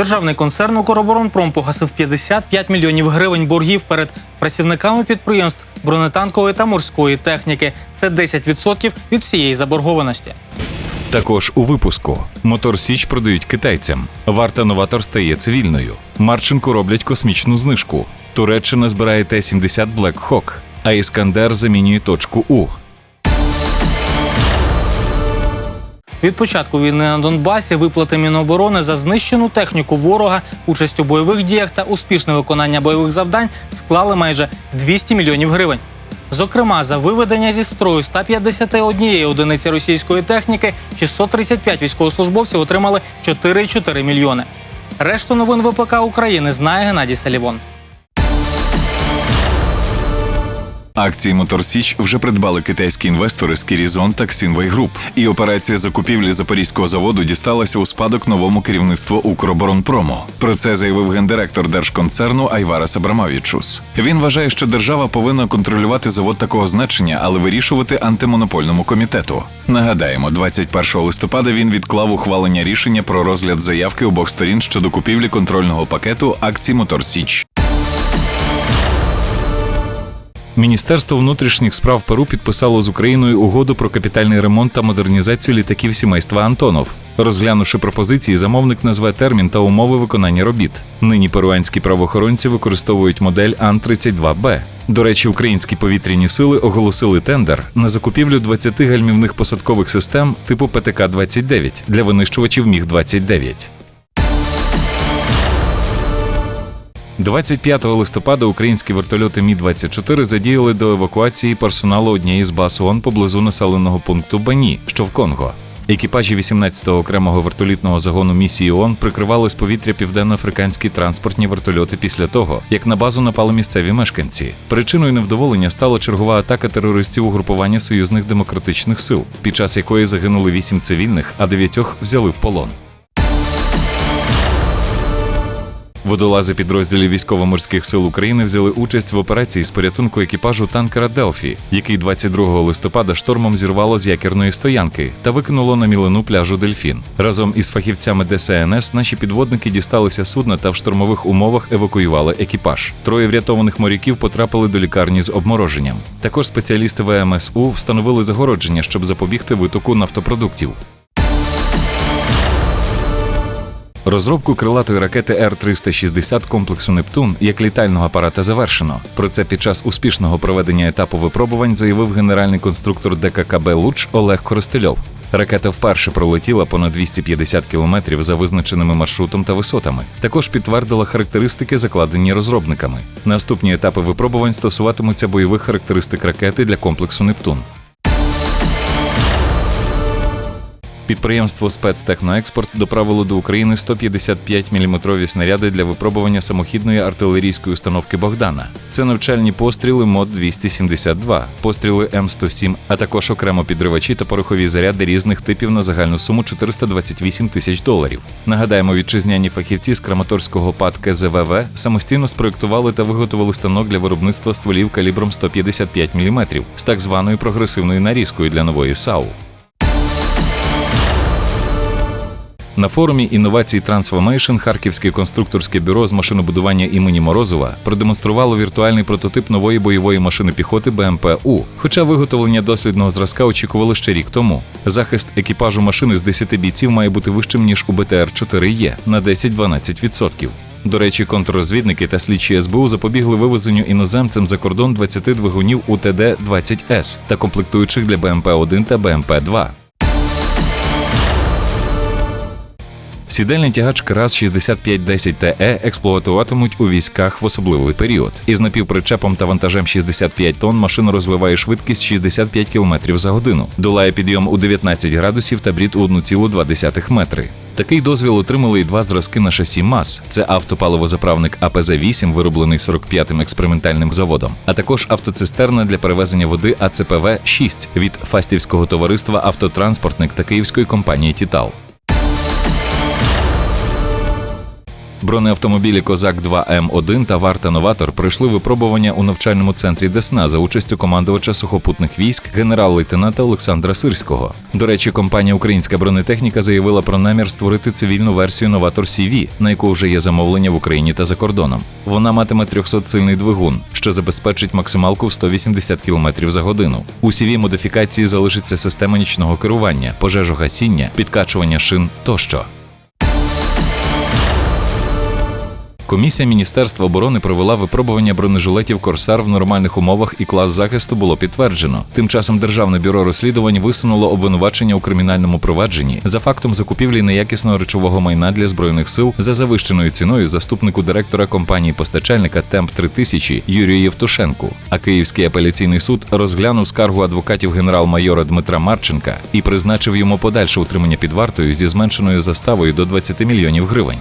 Державний концерн «Укроборонпром» погасив 55 мільйонів гривень боргів перед працівниками підприємств бронетанкової та морської техніки. Це 10% від всієї заборгованості. Також у випуску Мотор Січ продають китайцям. Варта новатор стає цивільною. Марченко роблять космічну знижку. Туреччина збирає Т-70 Black Hawk, а Іскандер замінює точку У. Від початку війни на Донбасі виплати Міноборони за знищену техніку ворога, участь у бойових діях та успішне виконання бойових завдань склали майже 200 мільйонів гривень. Зокрема, за виведення зі строю 151 одиниці російської техніки 635 військовослужбовців отримали 4,4 мільйони. Решту новин ВПК України знає Геннадій Салівон. Акції Мотор Січ вже придбали китайські інвестори з Кірізон та Ксінвей Груп. І операція закупівлі запорізького заводу дісталася у спадок новому керівництву Укроборонпрому. Про це заявив гендиректор держконцерну Айварас Абрамавічус. Він вважає, що держава повинна контролювати завод такого значення, але вирішувати антимонопольному комітету. Нагадаємо, 21 листопада він відклав ухвалення рішення про розгляд заявки обох сторін щодо купівлі контрольного пакету акцій Мотор Міністерство внутрішніх справ Перу підписало з Україною угоду про капітальний ремонт та модернізацію літаків сімейства Антонов. Розглянувши пропозиції, замовник назве термін та умови виконання робіт. Нині перуанські правоохоронці використовують модель Ан-32Б. До речі, українські повітряні сили оголосили тендер на закупівлю 20 гальмівних посадкових систем типу ПТК-29 для винищувачів Міг-29. 25 листопада українські вертольоти Мі-24 задіяли до евакуації персоналу однієї з баз ООН поблизу населеного пункту Бані, що в Конго. Екіпажі 18-го окремого вертолітного загону місії ООН прикривали з повітря південноафриканські транспортні вертольоти після того, як на базу напали місцеві мешканці. Причиною невдоволення стала чергова атака терористів угрупування союзних демократичних сил, під час якої загинули вісім цивільних, а дев'ятьох взяли в полон. Водолази підрозділів військово-морських сил України взяли участь в операції з порятунку екіпажу танкера Делфі, який 22 листопада штормом зірвало з якірної стоянки та викинуло на мілину пляжу Дельфін. Разом із фахівцями ДСНС наші підводники дісталися судна та в штормових умовах евакуювали екіпаж. Троє врятованих моряків потрапили до лікарні з обмороженням. Також спеціалісти ВМСУ встановили загородження, щоб запобігти витоку нафтопродуктів. Розробку крилатої ракети Р-360 комплексу Нептун як літального апарата завершено. Про це під час успішного проведення етапу випробувань заявив генеральний конструктор ДККБ Луч Олег Коростельов. Ракета вперше пролетіла понад 250 кілометрів за визначеними маршрутом та висотами. Також підтвердила характеристики, закладені розробниками. Наступні етапи випробувань стосуватимуться бойових характеристик ракети для комплексу Нептун. Підприємство «Спецтехноекспорт» доправило до України 155-мм снаряди для випробування самохідної артилерійської установки Богдана. Це навчальні постріли МОД-272, постріли М107, а також окремо підривачі та порохові заряди різних типів на загальну суму 428 тисяч доларів. Нагадаємо, вітчизняні фахівці з Краматорського ПАД КЗВВ самостійно спроектували та виготовили станок для виробництва стволів калібром 155 мм з так званою прогресивною нарізкою для нової САУ. На форумі інновацій Transformation Харківське конструкторське бюро з машинобудування імені Морозова продемонструвало віртуальний прототип нової бойової машини піхоти БМП-У. Хоча виготовлення дослідного зразка очікували ще рік тому. Захист екіпажу машини з 10 бійців має бути вищим ніж у БТР-4Е на 10-12%. До речі, контррозвідники та слідчі СБУ запобігли вивезенню іноземцям за кордон 20 двигунів УТД-20С та комплектуючих для БМП-1 та БМП-2. Сідельний тягач КРАС 6510 ТЕ експлуатуватимуть у військах в особливий період. Із напівпричепом та вантажем 65 тонн машина розвиває швидкість 65 км за годину, долає підйом у 19 градусів та брід у 1,2 метри. Такий дозвіл отримали і два зразки на шасі МАЗ. Це автопаливозаправник АПЗ-8, вироблений 45-м експериментальним заводом, а також автоцистерна для перевезення води АЦПВ-6 від Фастівського товариства Автотранспортник та київської компанії Тітал. Бронеавтомобілі Козак 2 М1 та Варта Новатор пройшли випробування у навчальному центрі Десна за участю командувача сухопутних військ генерал-лейтенанта Олександра Сирського. До речі, компанія Українська бронетехніка заявила про намір створити цивільну версію Новатор CV, на яку вже є замовлення в Україні та за кордоном. Вона матиме 300-сильний двигун, що забезпечить максималку в 180 км за годину. У CV модифікації залишиться система нічного керування, пожежогасіння, підкачування шин тощо. Комісія Міністерства оборони провела випробування бронежилетів Корсар в нормальних умовах і клас захисту було підтверджено. Тим часом Державне бюро розслідувань висунуло обвинувачення у кримінальному провадженні за фактом закупівлі неякісного речового майна для збройних сил за завищеною ціною заступнику директора компанії постачальника Темп 3000 Юрію Євтушенку. А Київський апеляційний суд розглянув скаргу адвокатів генерал-майора Дмитра Марченка і призначив йому подальше утримання під вартою зі зменшеною заставою до 20 мільйонів гривень.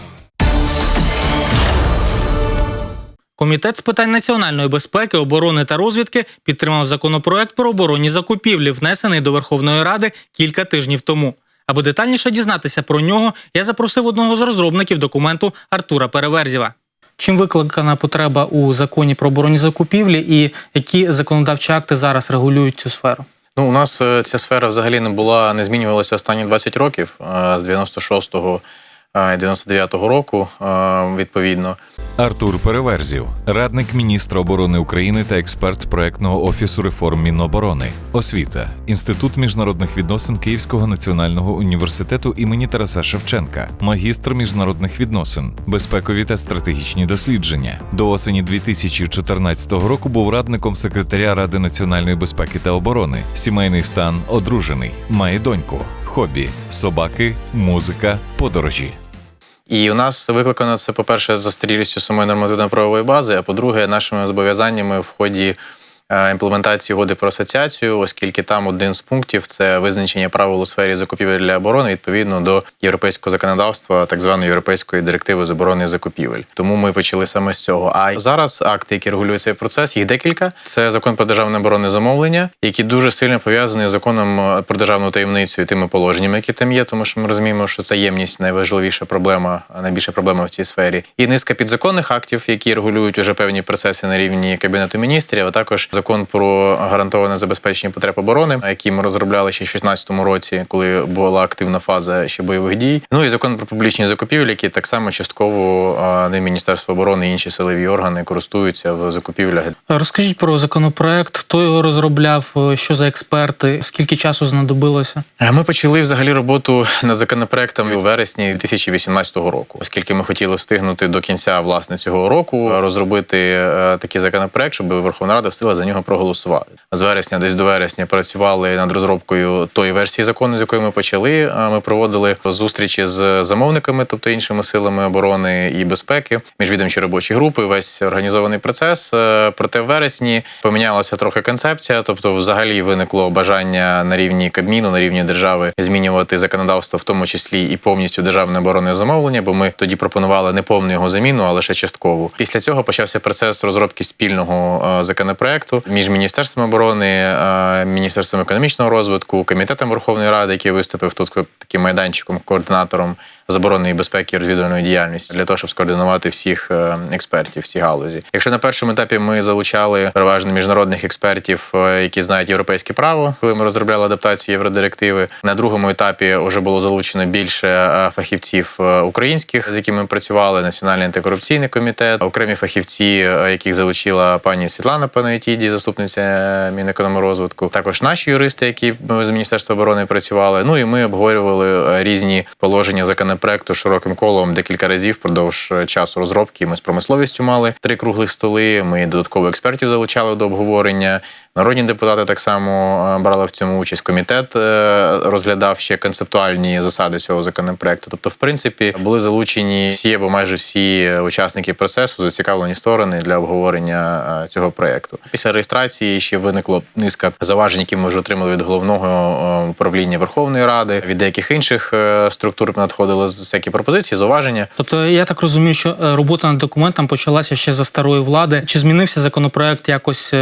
Комітет з питань національної безпеки, оборони та розвідки підтримав законопроект про оборонні закупівлі, внесений до Верховної Ради кілька тижнів тому. Аби детальніше дізнатися про нього, я запросив одного з розробників документу Артура Переверзєва. Чим викликана потреба у законі про оборонні закупівлі і які законодавчі акти зараз регулюють цю сферу? Ну, у нас е, ця сфера взагалі не була, не змінювалася останні 20 років е, з 96-го і 99-го року, е, відповідно. Артур Переверзів, радник міністра оборони України та експерт проектного офісу реформ Міноборони, освіта, інститут міжнародних відносин Київського національного університету імені Тараса Шевченка, магістр міжнародних відносин, безпекові та стратегічні дослідження. До осені 2014 року був радником секретаря Ради національної безпеки та оборони, сімейний стан, одружений, має доньку, хобі, собаки, музика, подорожі. І у нас викликано це, по-перше, застарілістю самої нормативно-правової бази, а по-друге, нашими зобов'язаннями в ході імплементації угоди про асоціацію, оскільки там один з пунктів це визначення правил у сфері закупівель для оборони відповідно до європейського законодавства, так званої європейської директиви з оборони закупівель. Тому ми почали саме з цього. А зараз акти, які регулюють цей процес, їх декілька. Це закон про державне оборонне замовлення, який дуже сильно пов'язаний з законом е, про державну таємницю і тими положеннями, які там є, тому що ми розуміємо, що це ємність найважливіша проблема, найбільша проблема в цій сфері. І низка підзаконних актів, які регулюють уже певні процеси на рівні кабінету міністрів, а також закон про гарантоване забезпечення потреб оборони, який ми розробляли ще в 2016 році, коли була активна фаза ще бойових дій. Ну і закон про публічні закупівлі, які так само частково а, ним Міністерство оборони і інші силові органи користуються в закупівлях. Розкажіть про законопроект, хто його розробляв, що за експерти, скільки часу знадобилося? Е, Ми почали взагалі роботу над законопроектом у вересні 2018 року, оскільки ми хотіли встигнути до кінця власне цього року розробити е, такий законопроект, щоб Верховна Рада встигла за нього проголосувати. З вересня, десь до вересня, працювали над розробкою тої версії закону, з якої ми почали. Ми проводили зустрічі з замовниками, тобто іншими силами оборони і безпеки, міжвідомчі робочі групи, весь організований процес. Е, Проте в вересні помінялася трохи концепція, тобто, взагалі виникло бажання на рівні Кабміну, на рівні держави змінювати законодавство, в тому числі і повністю державне оборонне замовлення, бо ми тоді пропонували не повну його заміну, а лише часткову. Після цього почався процес розробки спільного е, законопроекту між міністерством оборони, е, міністерством економічного розвитку, комітетом Верховної Ради, який виступив тут таким майданчиком, координатором з оборонної безпеки і розвідувальної діяльності для того, щоб скоординувати всіх е, експертів в цій галузі. Якщо на першому етапі ми залучали переважно міжнародних експертів, е, які знають європейське право, коли ми розробляли адаптацію євродирективи, на другому етапі вже було залучено більше е, фахівців українських, з якими ми працювали. Національний антикорупційний комітет, окремі фахівці, яких залучила пані Світлана Панаєтіді, заступниця Мінекономрозвитку. Також наші юристи, які з міністерства оборони працювали. Ну і ми обговорювали різні положення законопроекту широким колом декілька разів впродовж е, часу розробки. Ми з промисловістю мали три круглих столи. Ми додатково експертів залучали до обговорення. Народні депутати так само е, брали в цьому участь. Комітет е, розглядав ще концептуальні засади цього законопроекту. Тобто, в принципі, були залучені всі або майже всі учасники процесу, зацікавлені сторони для обговорення е, цього проекту. Після реєстрації ще виникло низка заважень, які ми вже отримали від головного управління Верховної Ради, від деяких інших структур надходили всякі пропозиції, зауваження. Тобто я так розумію, що робота над документом почалася ще за старої влади. Чи змінився законопроект якось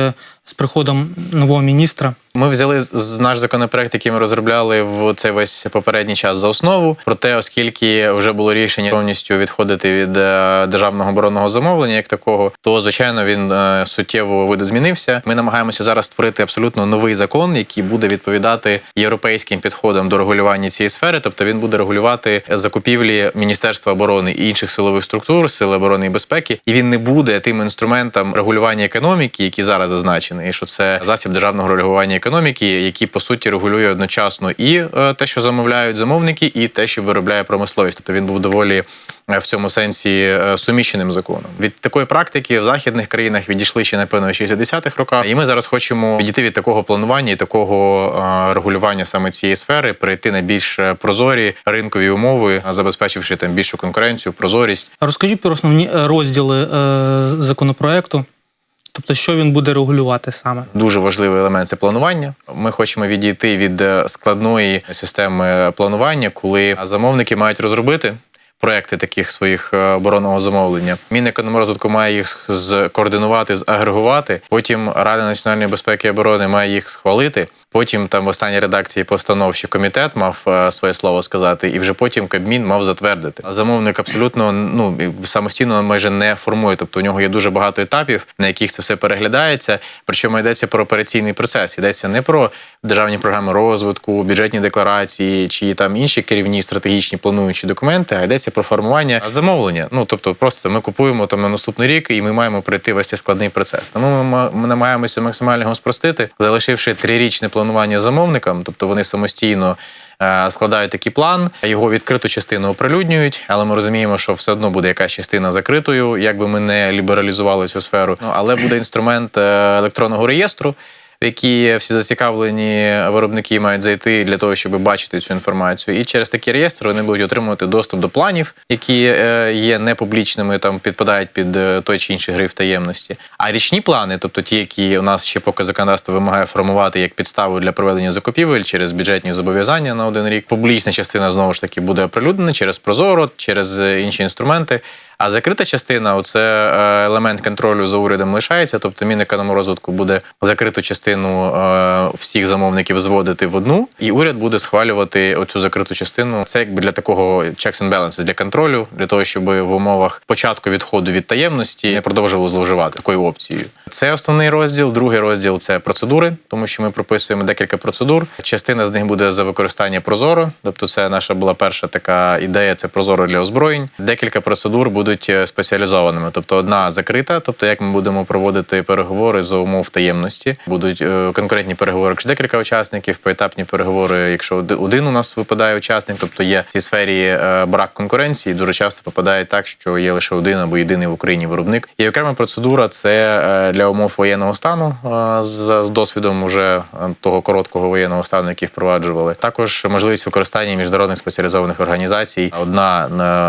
з приходом нового міністра? Ми взяли наш законопроект, який ми розробляли в цей весь попередній час за основу. Проте, оскільки вже було рішення повністю відходити від е, державного оборонного замовлення, як такого, то звичайно він е, суттєво видозмінився. Ми намагаємося зараз створити абсолютно новий закон, який буде відповідати європейським підходам до регулювання цієї сфери. Тобто він буде регулювати закупівлі Міністерства оборони і інших силових структур, сил оборони і безпеки, і він не буде тим інструментом регулювання економіки, який зараз зазначений, що це засіб державного регулювання економіки, який по суті регулює одночасно і е, те, що замовляють замовники, і те, що виробляє промисловість. Тобто він був доволі е, в цьому сенсі е, суміщеним законом. Від такої практики в західних країнах відійшли ще напевно в 60-х роках. І ми зараз хочемо відійти від такого планування і такого регулювання саме цієї сфери, перейти на більш прозорі ринкові умови, забезпечивши там більшу конкуренцію, прозорість. Розкажіть про основні розділи законопроекту, тобто, що він буде регулювати саме. Дуже важливий елемент це планування. Ми хочемо відійти від е, складної системи планування, коли замовники мають розробити. Проекти таких своїх е, оборонного замовлення. Мінекономрозвитку має їх скоординувати, загрегувати. Потім Рада національної безпеки і оборони має їх схвалити. Потім там в останній редакції постанов комітет мав е, своє слово сказати, і вже потім Кабмін мав затвердити. А замовник абсолютно ну самостійно майже не формує. Тобто у нього є дуже багато етапів, на яких це все переглядається. Причому йдеться про операційний процес. Йдеться не про державні програми розвитку, бюджетні декларації чи там інші керівні стратегічні плануючі документи, а йдеться про формування замовлення. Ну тобто, просто ми купуємо там на наступний рік, і ми маємо пройти весь цей складний процес. Тому ми намагаємося максимально його спростити, залишивши трирічне планування замовникам, тобто вони самостійно. е, Складають такий план, його відкриту частину оприлюднюють, але ми розуміємо, що все одно буде якась частина закритою, як би ми не лібералізували цю сферу. Ну але буде інструмент е, електронного реєстру, в які всі зацікавлені виробники мають зайти для того, щоб бачити цю інформацію. І через такі реєстри вони будуть отримувати доступ до планів, які е, є непублічними, там підпадають під е, той чи інший гриф таємності. А річні плани, тобто ті, які у нас ще поки законодавство вимагає формувати як підставу для проведення закупівель через бюджетні зобов'язання на один рік. Публічна частина знову ж таки буде оприлюднена через Прозоро, через е, інші інструменти. А закрита частина оце е, елемент контролю за урядом лишається. Тобто Мінекономрозвитку буде закриту частину е, всіх замовників зводити в одну, і уряд буде схвалювати оцю закриту частину. Це якби для такого checks and balances, для контролю, для того, щоб в умовах початку відходу від таємності не продовжували зловживати такою опцією. Це основний розділ. Другий розділ це процедури, тому що ми прописуємо декілька процедур. Частина з них буде за використання Прозоро, тобто це наша була перша така ідея. Це Прозоро для озброєнь. Декілька процедур будуть е, спеціалізованими. Тобто, одна закрита, тобто як ми будемо проводити переговори за умов таємності. Будуть е, конкурентні переговори, якщо декілька учасників, поетапні переговори, якщо один у нас випадає учасник, тобто є в цій сфері е, брак конкуренції. Дуже часто попадає так, що є лише один або єдиний в Україні виробник. І окрема процедура це для умов воєнного стану з, досвідом уже того короткого воєнного стану, який впроваджували. Також можливість використання міжнародних спеціалізованих організацій. Одна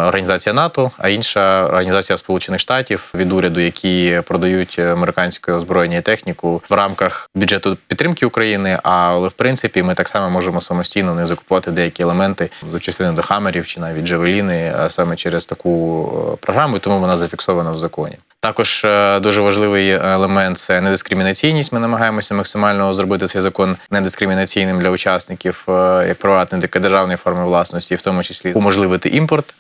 організація НАТО, а інша організація Сполучених Штатів від уряду, які продають американське озброєння і техніку в рамках бюджету підтримки України. Але в принципі ми так само можемо самостійно не закупувати деякі елементи запчастини до хамерів чи навіть джавеліни а саме через таку е, програму, тому вона зафіксована в законі. Також е, дуже важливий елемент це недискримінаційність. Ми намагаємося максимально зробити цей закон недискримінаційним для учасників е, як приватної, так і державної форми власності, в тому числі уможливити імпорт.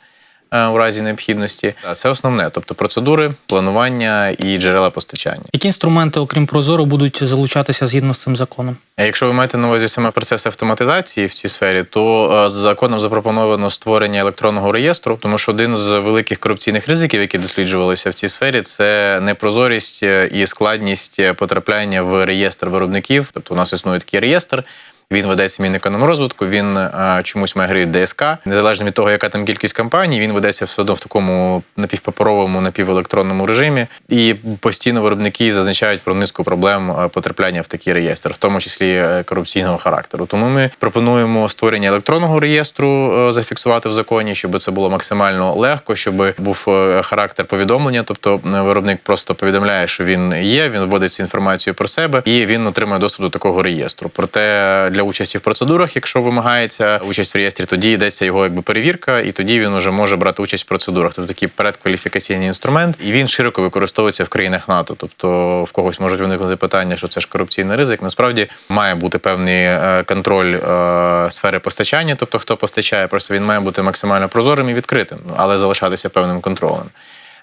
Е, У разі необхідності це основне, тобто процедури, планування і джерела постачання. Які інструменти, окрім Прозоро, будуть залучатися згідно з цим законом? Якщо ви маєте на увазі саме процес автоматизації в цій сфері, то е, з законом запропоновано створення електронного реєстру, тому що один з великих корупційних ризиків, які досліджувалися в цій сфері, це непрозорість е, і складність потрапляння в реєстр виробників. Тобто, у нас існує такий реєстр. Він ведеться Мінекономрозвитку, він е, чомусь має гриф ДСК. Незалежно від того, яка там кількість компаній, він ведеться все одно в такому напівпаперовому, напівелектронному режимі. І постійно виробники зазначають про низку проблем е, потрапляння в такий реєстр, в тому числі е, корупційного характеру. Тому ми пропонуємо створення електронного реєстру зафіксувати в законі, щоб це було максимально легко, щоб був характер повідомлення. Тобто виробник просто повідомляє, що він є, він вводить інформацію про себе і він отримує доступ до такого реєстру. Проте для участі в процедурах. Якщо вимагається участь в реєстрі, тоді йдеться його якби перевірка, і тоді він вже може брати участь в процедурах. Тобто такий передкваліфікаційний інструмент, і він широко використовується в країнах НАТО. Тобто в когось можуть виникнути питання, що це ж корупційний ризик. Насправді має бути певний е, контроль е, сфери постачання, тобто хто постачає, просто він має бути максимально прозорим і відкритим, але залишатися певним контролем.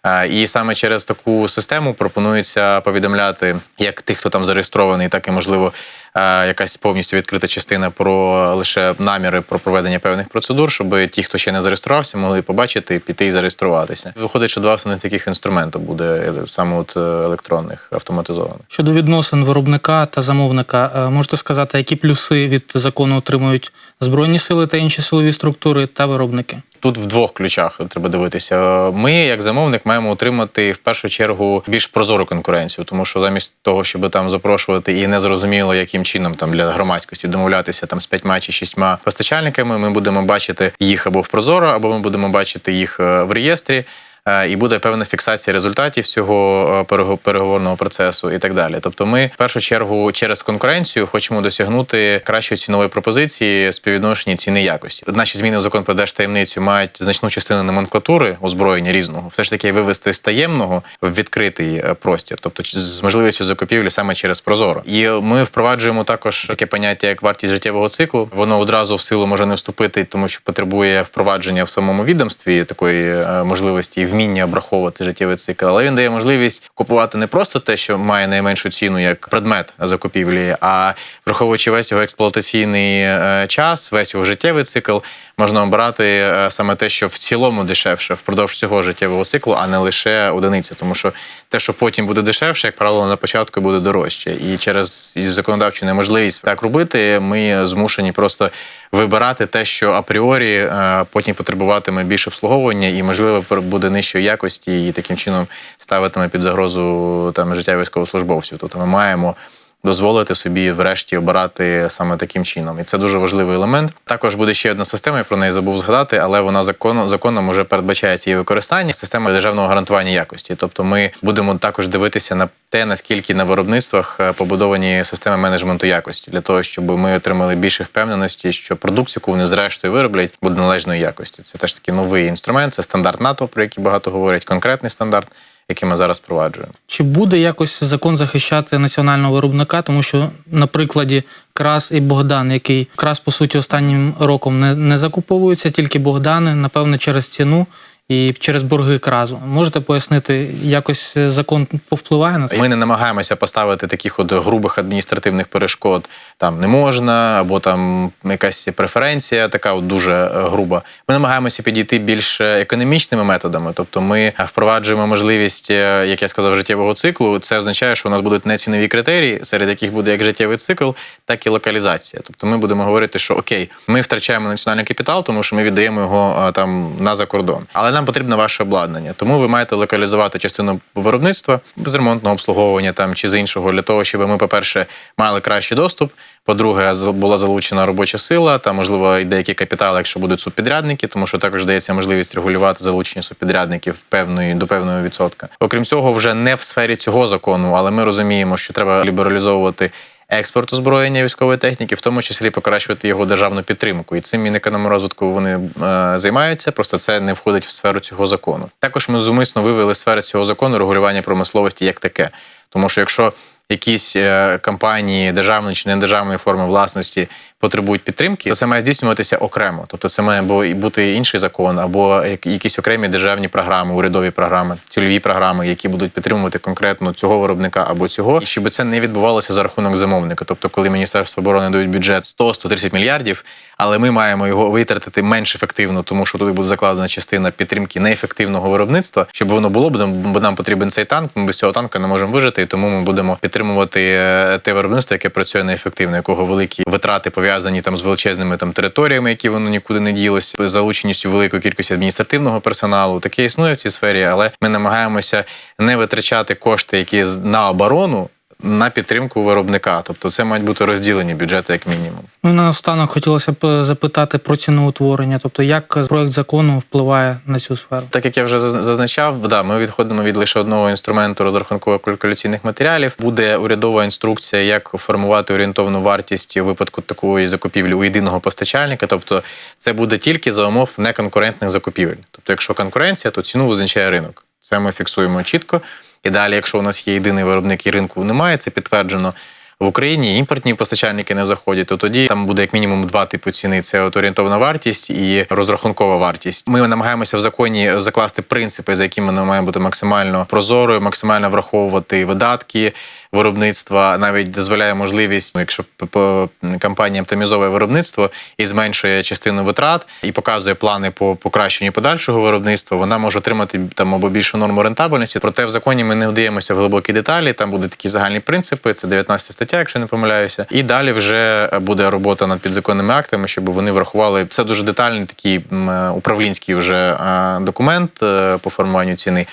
Е, І саме через таку систему пропонується повідомляти як тих, хто там зареєстрований, так і можливо якась повністю відкрита частина про лише наміри про проведення певних процедур, щоб ті, хто ще не зареєструвався, могли побачити, піти і зареєструватися. Виходить, що два основних таких інструменту буде саме от е, електронних автоматизованих. Щодо відносин виробника та замовника, е, можете сказати, які плюси від закону отримують збройні сили та інші силові структури та виробники? Тут в двох ключах треба дивитися. Ми, як замовник, маємо отримати в першу чергу більш прозору конкуренцію, тому що замість того, щоб там запрошувати і не зрозуміло, яким чином там для громадськості домовлятися там з п'ятьма чи шістьма постачальниками, ми будемо бачити їх або в прозоро, або ми будемо бачити їх е, в реєстрі. Е, І буде певна фіксація результатів цього е, переговорного процесу і так далі. Тобто, ми в першу чергу через конкуренцію хочемо досягнути кращої цінової пропозиції співвідношення ціни якості. Наші зміни в закон про держтаємницю мають значну частину номенклатури озброєння різного, все ж таки вивести з таємного в відкритий е, простір, тобто з можливістю закупівлі саме через Прозоро. І ми впроваджуємо також таке поняття, як вартість життєвого циклу. Воно одразу в силу може не вступити, тому що потребує впровадження в самому відомстві такої можливості і вміння обраховувати життєвий цикл. Але він дає можливість купувати не просто те, що має найменшу ціну як предмет закупівлі, а враховуючи весь його експлуатаційний е, час, весь його життєвий цикл, можна обирати е, саме те, що в цілому дешевше впродовж цього життєвого циклу, а не лише одиниця. Тому що те, що потім буде дешевше, як правило, на початку буде дорожче. І через законодавчу неможливість так робити, ми змушені просто вибирати те, що апріорі е, потім потребуватиме більше обслуговування і, можливо, буде нижчої якості, і таким чином ставитиме під загрозу там життя військовослужбовців. Тобто ми маємо дозволити собі врешті обирати саме таким чином. І це дуже важливий елемент. Також буде ще одна система, я про неї забув згадати, але вона законом, законом вже передбачається її використання. Система державного гарантування якості. Тобто ми будемо також дивитися на те, наскільки на виробництвах е, побудовані системи менеджменту якості, для того, щоб ми отримали більше впевненості, що продукцію, яку вони зрештою вироблять, буде належної якості. Це теж такий новий інструмент, це стандарт НАТО, про який багато говорять, конкретний стандарт, який ми зараз впроваджуємо. Чи буде якось закон захищати національного виробника? Тому що на прикладі Крас і Богдан, який Крас, по суті, останнім роком не, не закуповується, тільки Богдани, напевне, через ціну і через борги кразу. Можете пояснити, якось закон повпливає на це? Ми не намагаємося поставити таких от грубих адміністративних перешкод. Там не можна, або там якась преференція, така от дуже е, груба. Ми намагаємося підійти більш е, економічними методами. Тобто, ми впроваджуємо можливість, е, як я сказав, життєвого циклу. Це означає, що у нас будуть не цінові критерії, серед яких буде як життєвий цикл, так і локалізація. Тобто, ми будемо говорити, що окей, ми втрачаємо національний капітал, тому що ми віддаємо його е, там на закордон. Але нам потрібно ваше обладнання. Тому ви маєте локалізувати частину виробництва з ремонтного обслуговування там чи з іншого для того, щоб ми, по-перше, мали кращий доступ. По-друге, була залучена робоча сила та можливо і деякі капітали, якщо будуть субпідрядники, тому що також дається можливість регулювати залучення субпідрядників певної до певного відсотка. Окрім цього, вже не в сфері цього закону, але ми розуміємо, що треба лібералізовувати експорт озброєння військової техніки, в тому числі покращувати його державну підтримку. І цим Мінекономрозвитку вони е, займаються. Просто це не входить в сферу цього закону. Також ми зумисно вивели сфери цього закону регулювання промисловості як таке. Тому що якщо якісь е, компанії державної чи недержавної форми власності потребують підтримки, то це має здійснюватися окремо. Тобто це має бути інший закон, або якісь окремі державні програми, урядові програми, цільові програми, які будуть підтримувати конкретно цього виробника або цього, і щоб це не відбувалося за рахунок замовника. Тобто, коли Міністерство оборони дають бюджет 100-130 мільярдів, але ми маємо його витратити менш ефективно, тому що туди буде закладена частина підтримки неефективного виробництва, щоб воно було, бо нам потрібен цей танк. Ми без цього танка не можемо вижити, і тому ми будемо підтримувати е, те виробництво, яке працює неефективно, якого великі витрати пов'язані там з величезними там територіями, які воно нікуди не ділось, залученістю великої кількості адміністративного персоналу. Таке існує в цій сфері, але ми намагаємося не витрачати кошти, які на оборону на підтримку виробника. Тобто це мають бути розділені бюджети як мінімум. Ну і наостанок хотілося б е, запитати про ціноутворення, тобто як проект закону впливає на цю сферу. Так як я вже заз- зазначав, да, ми відходимо від лише одного інструменту розрахунково-калькуляційних матеріалів. Буде урядова інструкція, як формувати орієнтовну вартість у випадку такої закупівлі у єдиного постачальника. Тобто, це буде тільки за умов неконкурентних закупівель. Тобто, якщо конкуренція, то ціну визначає ринок. Це ми фіксуємо чітко. І далі, якщо у нас є єдиний виробник і ринку немає, це підтверджено. В Україні імпортні постачальники не заходять, то тоді там буде як мінімум два типи ціни: це от орієнтовна вартість і розрахункова вартість. Ми намагаємося в законі закласти принципи, за якими вона має бути максимально прозорою, максимально враховувати видатки виробництва. Навіть дозволяє можливість, якщо компанія оптимізовує виробництво і зменшує частину витрат і показує плани по покращенню подальшого виробництва, вона може отримати там або більшу норму рентабельності. Проте в законі ми не вдаємося в глибокі деталі. Там будуть такі загальні принципи. Це 19 стаття, якщо не помиляюся. І далі вже буде робота над підзаконними актами, щоб вони врахували це дуже детальний такий управлінський вже документ е, по формуванню ціни.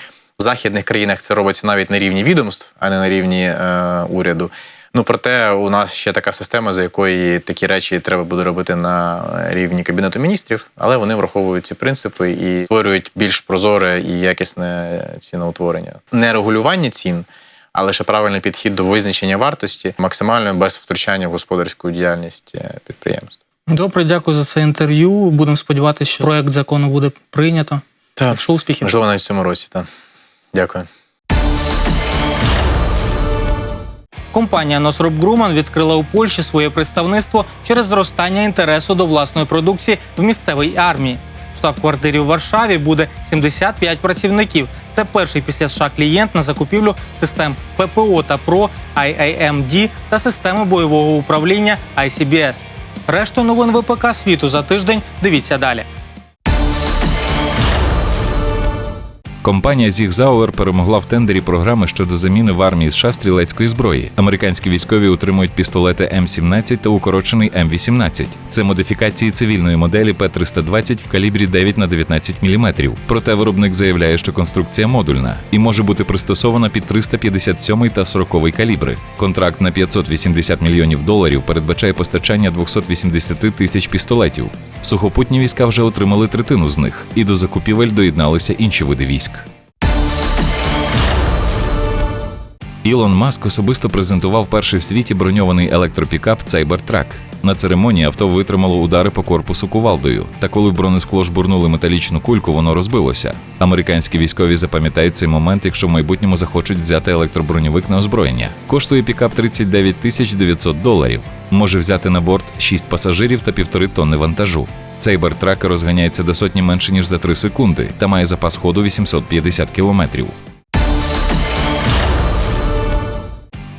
В західних країнах це робиться навіть на рівні відомств, а не на рівні е, уряду. Ну проте у нас ще така система, за якої такі речі треба буде робити на рівні кабінету міністрів, але вони враховують ці принципи і створюють більш прозоре і якісне ціноутворення. Не регулювання цін, а лише правильний підхід до визначення вартості, максимально без втручання в господарську діяльність е, підприємств. Добре, дякую за це інтерв'ю. Будемо сподіватися, що проект закону буде прийнято. Так що успіхів. Можливо, навіть в цьому році. Так. Дякую. Компанія Носроб Груман відкрила у Польщі своє представництво через зростання інтересу до власної продукції в місцевій армії. В штаб-квартирі в Варшаві буде 75 працівників. Це перший після США клієнт на закупівлю систем ППО та ПРО, IAMD та системи бойового управління ICBS. Решту новин ВПК світу за тиждень. Дивіться далі. Компанія Зігзауер перемогла в тендері програми щодо заміни в армії США стрілецької зброї. Американські військові отримують пістолети М17 та укорочений М18. Це модифікації цивільної моделі П-320 в калібрі 9 на 19 мм. Проте виробник заявляє, що конструкція модульна і може бути пристосована під 357 та 40 калібри. Контракт на 580 мільйонів доларів передбачає постачання 280 тисяч пістолетів. Сухопутні війська вже отримали третину з них, і до закупівель доєдналися інші види військ. Ілон Маск особисто презентував перший в світі броньований електропікап Cybertruck. На церемонії авто витримало удари по корпусу кувалдою. Та коли в бронескло жбурнули металічну кульку, воно розбилося. Американські військові запам'ятають цей момент, якщо в майбутньому захочуть взяти електроброньовик на озброєння. Коштує пікап 39 тисяч 900 доларів. Може взяти на борт 6 пасажирів та півтори тонни вантажу. Cybertruck розганяється до сотні менше ніж за 3 секунди та має запас ходу 850 кілометрів.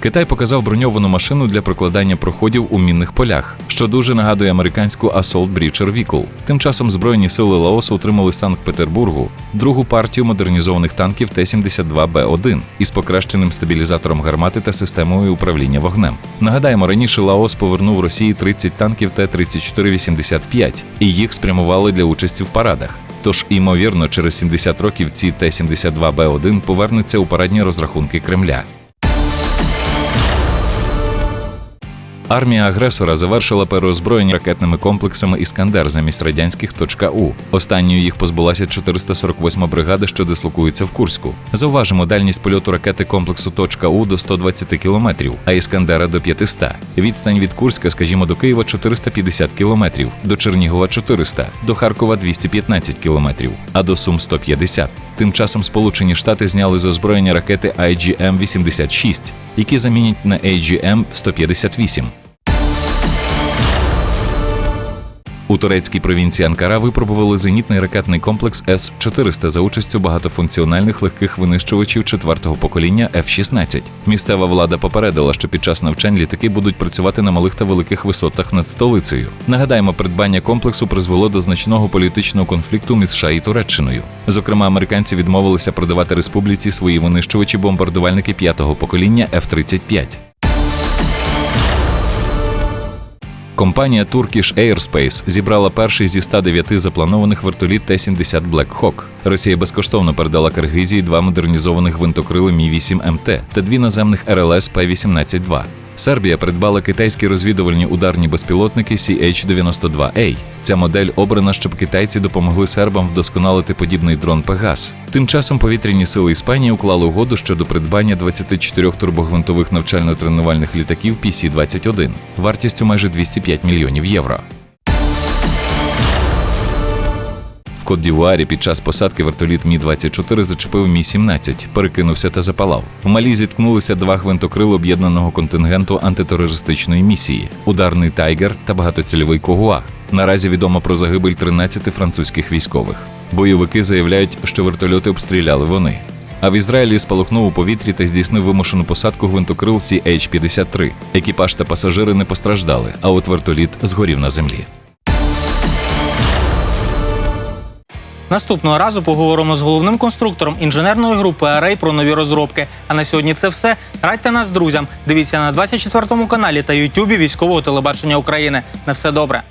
Китай показав броньовану машину для прокладання проходів у мінних полях, що дуже нагадує американську Assault Breacher Vehicle. Тим часом Збройні сили Лаосу отримали Санкт-Петербургу другу партію модернізованих танків Т-72Б1 із покращеним стабілізатором гармати та системою управління вогнем. Нагадаємо, раніше Лаос повернув Росії 30 танків Т-3485, і їх спрямували для участі в парадах. Тож, ймовірно, через 70 років ці Т-72Б1 повернуться у парадні розрахунки Кремля. Армія агресора завершила переозброєння ракетними комплексами Іскандер замість радянських точка «У». Останньою їх позбулася 448 бригада, що дислокується в Курську. Зауважимо дальність польоту ракети комплексу точка «У» до 120 кілометрів, а Іскандера до 500. Відстань від Курська, скажімо, до Києва 450 кілометрів, до Чернігова 400, до Харкова 215 кілометрів, а до Сум 150. Тим часом Сполучені Штати зняли з озброєння ракети IGM-86, які замінять на AGM-158. У турецькій провінції Анкара випробували зенітний ракетний комплекс С-400 за участю багатофункціональних легких винищувачів четвертого покоління F-16. Місцева влада попередила, що під час навчань літаки будуть працювати на малих та великих висотах над столицею. Нагадаємо, придбання комплексу призвело до значного політичного конфлікту між США і Туреччиною. Зокрема, американці відмовилися продавати республіці свої винищувачі бомбардувальники п'ятого покоління F-35. Компанія Turkish Airspace зібрала перший зі 109 запланованих вертоліт Т-70 Black Hawk. Росія безкоштовно передала Киргизії два модернізованих винтокрили Мі-8 МТ та дві наземних РЛС П-18-2. Сербія придбала китайські розвідувальні ударні безпілотники CH-92A. Ця модель обрана, щоб китайці допомогли сербам вдосконалити подібний дрон Пегас. Тим часом повітряні сили Іспанії уклали угоду щодо придбання 24 турбогвинтових навчально-тренувальних літаків PC-21 вартістю майже 205 мільйонів євро. В Кот-Дівуарі під час посадки вертоліт Мі-24 зачепив Мі-17, перекинувся та запалав. В Малі зіткнулися два гвинтокрили об'єднаного контингенту антитерористичної місії ударний тайгер та багатоцільовий когуа. Наразі відомо про загибель 13 французьких військових. Бойовики заявляють, що вертольоти обстріляли вони. А в Ізраїлі спалахнув у повітрі та здійснив вимушену посадку гвинтокрил CH-53. Екіпаж та пасажири не постраждали, а от вертоліт згорів на землі. Наступного разу поговоримо з головним конструктором інженерної групи Арей про нові розробки. А на сьогодні це все. Радьте нас друзям. Дивіться на 24 каналі та Ютубі військового телебачення України. На все добре.